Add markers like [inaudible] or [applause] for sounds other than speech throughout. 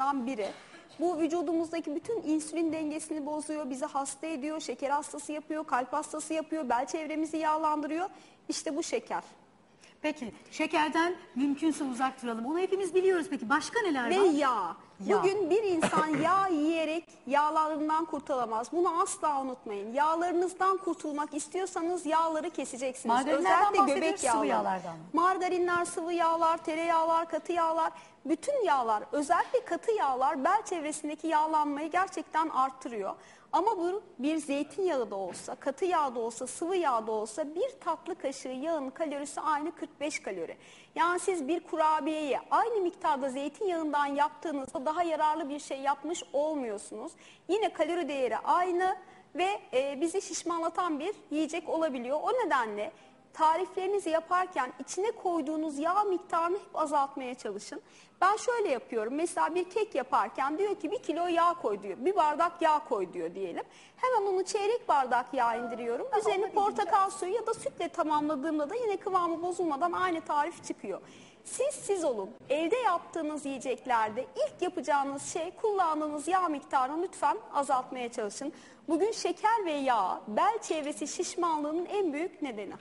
yağlarından biri. Bu vücudumuzdaki bütün insülin dengesini bozuyor, bizi hasta ediyor, şeker hastası yapıyor, kalp hastası yapıyor, bel çevremizi yağlandırıyor. İşte bu şeker. Peki şekerden mümkünse uzak duralım. Onu hepimiz biliyoruz. Peki başka neler Ve var? yağ. Yağ. Bugün bir insan [laughs] yağ yiyerek yağlarından kurtulamaz. Bunu asla unutmayın. Yağlarınızdan kurtulmak istiyorsanız yağları keseceksiniz. Margarinlerden Özellikle göbek sıvı yağları. yağlardan mı? Margarinler, sıvı yağlar, tereyağlar, katı yağlar, bütün yağlar, özellikle katı yağlar bel çevresindeki yağlanmayı gerçekten arttırıyor. Ama bu bir zeytinyağı da olsa, katı yağ da olsa, sıvı yağ da olsa bir tatlı kaşığı yağın kalorisi aynı 45 kalori. Yani siz bir kurabiyeyi aynı miktarda zeytinyağından yaptığınızda daha yararlı bir şey yapmış olmuyorsunuz. Yine kalori değeri aynı ve e, bizi şişmanlatan bir yiyecek olabiliyor. O nedenle tariflerinizi yaparken içine koyduğunuz yağ miktarını hep azaltmaya çalışın. Ben şöyle yapıyorum. Mesela bir kek yaparken diyor ki bir kilo yağ koy diyor. Bir bardak yağ koy diyor diyelim. Hemen onu çeyrek bardak yağ indiriyorum. Üzerine portakal suyu ya da sütle tamamladığımda da yine kıvamı bozulmadan aynı tarif çıkıyor. Siz siz olun. Evde yaptığınız yiyeceklerde ilk yapacağınız şey kullandığınız yağ miktarını lütfen azaltmaya çalışın. Bugün şeker ve yağ bel çevresi şişmanlığının en büyük nedeni.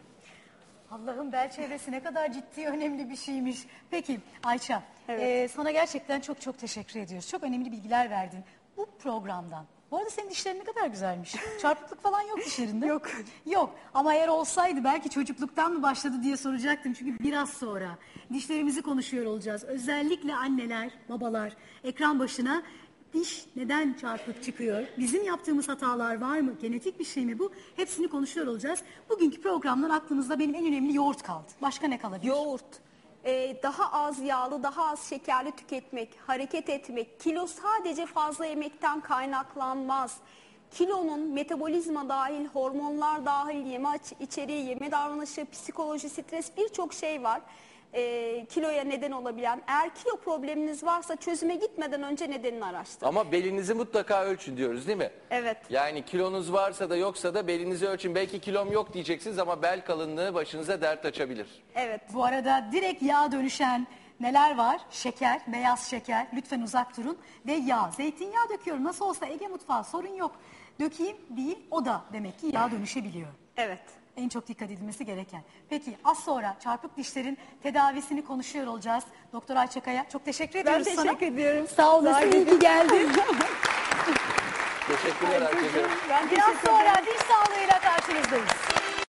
Allah'ın bel çevresi ne kadar ciddi önemli bir şeymiş. Peki Ayça Evet. e, sana gerçekten çok çok teşekkür ediyoruz. Çok önemli bilgiler verdin bu programdan. Bu arada senin dişlerin ne kadar güzelmiş. [laughs] Çarpıklık falan yok dişlerinde. Yok. Yok ama eğer olsaydı belki çocukluktan mı başladı diye soracaktım. Çünkü biraz sonra dişlerimizi konuşuyor olacağız. Özellikle anneler, babalar ekran başına diş neden çarpık çıkıyor? Bizim yaptığımız hatalar var mı? Genetik bir şey mi bu? Hepsini konuşuyor olacağız. Bugünkü programdan aklımızda benim en önemli yoğurt kaldı. Başka ne kalabilir? Yoğurt, e, daha az yağlı, daha az şekerli tüketmek, hareket etmek, kilo sadece fazla yemekten kaynaklanmaz. Kilonun metabolizma dahil, hormonlar dahil, yeme içeriği, yeme davranışı, psikoloji, stres birçok şey var. E, kiloya neden olabilen. Eğer kilo probleminiz varsa çözüme gitmeden önce nedenini araştırın. Ama belinizi mutlaka ölçün diyoruz değil mi? Evet. Yani kilonuz varsa da yoksa da belinizi ölçün. Belki kilom yok diyeceksiniz ama bel kalınlığı başınıza dert açabilir. Evet. Bu arada direkt yağ dönüşen neler var? Şeker, beyaz şeker. Lütfen uzak durun. Ve yağ. Zeytinyağı döküyorum. Nasıl olsa Ege mutfağı sorun yok. Dökeyim değil o da demek ki yağ dönüşebiliyor. Evet. En çok dikkat edilmesi gereken. Peki az sonra çarpık dişlerin tedavisini konuşuyor olacağız. Doktor Ayçakaya çok teşekkür ediyoruz sana. teşekkür ediyorum. Sağ olasın. iyi ki geldin. Teşekkürler herkese. Ben Biraz teşekkür ederim. sonra diş sağlığıyla karşınızdayız.